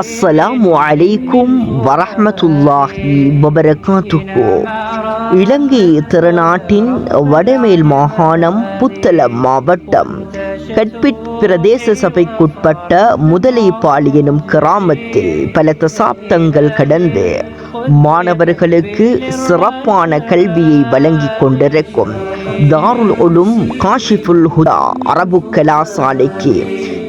அஸ்ஸலாமு அலைக்கும் வரஹமத்துல்லாஹி வபரகாத்துஹு இலங்கை திருநாட்டின் வடமேல் மாகாணம் புத்தளம் மாவட்டம். கட்பிட் பிரதேச சபைக்குட்பட்ட முதலைப்பால் எனும் கிராமத்தில் பல தசாப்தங்கள் கடந்து மாணவர்களுக்கு சிறப்பான கல்வியை வழங்கி கொண்டிருக்கும். தாருல் ஒலும் காஷிஃபுல் ஹுதா அரபு கலாசாலைக்கு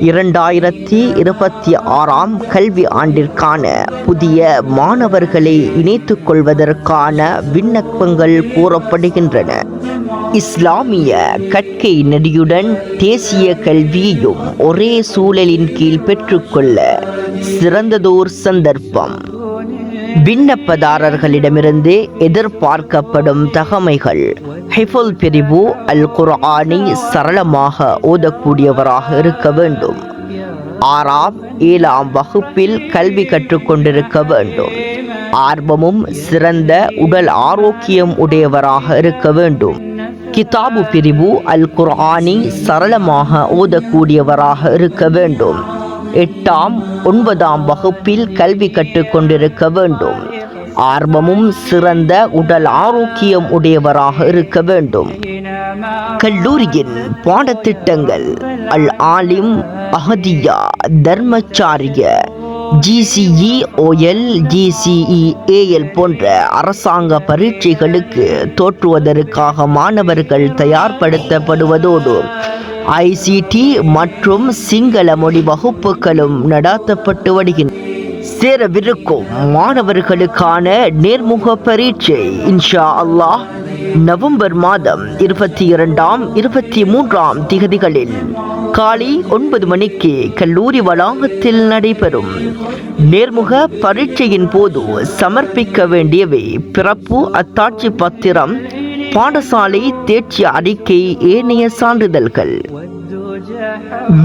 இரண்டாயிரத்தி இருபத்தி ஆறாம் கல்வி ஆண்டிற்கான புதிய மாணவர்களை இணைத்துக் கொள்வதற்கான விண்ணப்பங்கள் கூறப்படுகின்றன. இஸ்லாமிய கற்கை நெறியுடன் தேசிய கல்வியையும் ஒரே சூழலின் கீழ் பெற்றுக்கொள்ள சிறந்ததோர் சந்தர்ப்பம். விண்ணப்பதாரர்களிடமிருந்து எதிர்பார்க்கப்படும் தகமைகள். ஹிஃபுல் பிரிவு அல் குர்ஆனை சரளமாக ஓதக்கூடியவராக இருக்க வேண்டும். ஆறாம் ஏழாம் வகுப்பில் கல்வி கற்றுக்கொண்டிருக்க வேண்டும். ஆர்வமும் சிறந்த உடல் ஆரோக்கியம் உடையவராக இருக்க வேண்டும். கிதாபு பிரிவு அல் குர்ஆனை சரளமாக ஓதக்கூடியவராக இருக்க வேண்டும். எட்டாம் ஒன்பதாம் வகுப்பில் கல்வி கற்றுக்கொண்டிருக்க வேண்டும். ஆர்வமும் சிறந்த உடல் ஆரோக்கியம் உடையவராக இருக்க வேண்டும். கல்லூரியின் பாடத்திட்டங்கள் அல் ஆலிம் அகதியா தர்மச்சாரிய ஜிசிஇ ஓஎல் ஜிசிஇ ஏஎல் போன்ற அரசாங்க பரீட்சைகளுக்கு தோற்றுவதற்காக மாணவர்கள் தயார்படுத்தப்படுவதோடு ஐசிடி மற்றும் சிங்கள மொழி வகுப்புகளும் நடாத்தப்பட்டு வருகின்றன சேரவிருக்கும் மாணவர்களுக்கான நேர்முக பரீட்சை இன்ஷா அல்லாஹ் நவம்பர் மாதம் இருபத்தி இரண்டாம் இருபத்தி மூன்றாம் திகதிகளில் காலை ஒன்பது மணிக்கு கல்லூரி வளாகத்தில் நடைபெறும். நேர்முக பரீட்சையின் போது சமர்ப்பிக்க வேண்டியவை பிறப்பு அத்தாட்சி பத்திரம் பாடசாலை தேர்ச்சி அறிக்கை ஏனைய சான்றிதழ்கள்.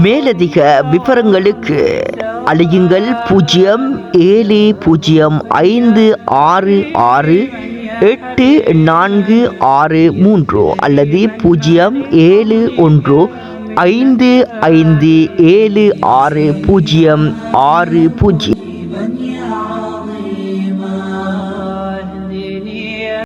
மேலதிக விவரங்களுக்கு அழையுங்கள். பூஜ்ஜியம் ஏழு பூஜ்ஜியம் ஐந்து ஆறு ஆறு எட்டு நான்கு ஆறு மூன்று அல்லது பூஜ்ஜியம் ஏழு ஒன்று ஐந்து ஐந்து ஏழு ஆறு பூஜ்ஜியம் ஆறு பூஜ்ஜியம்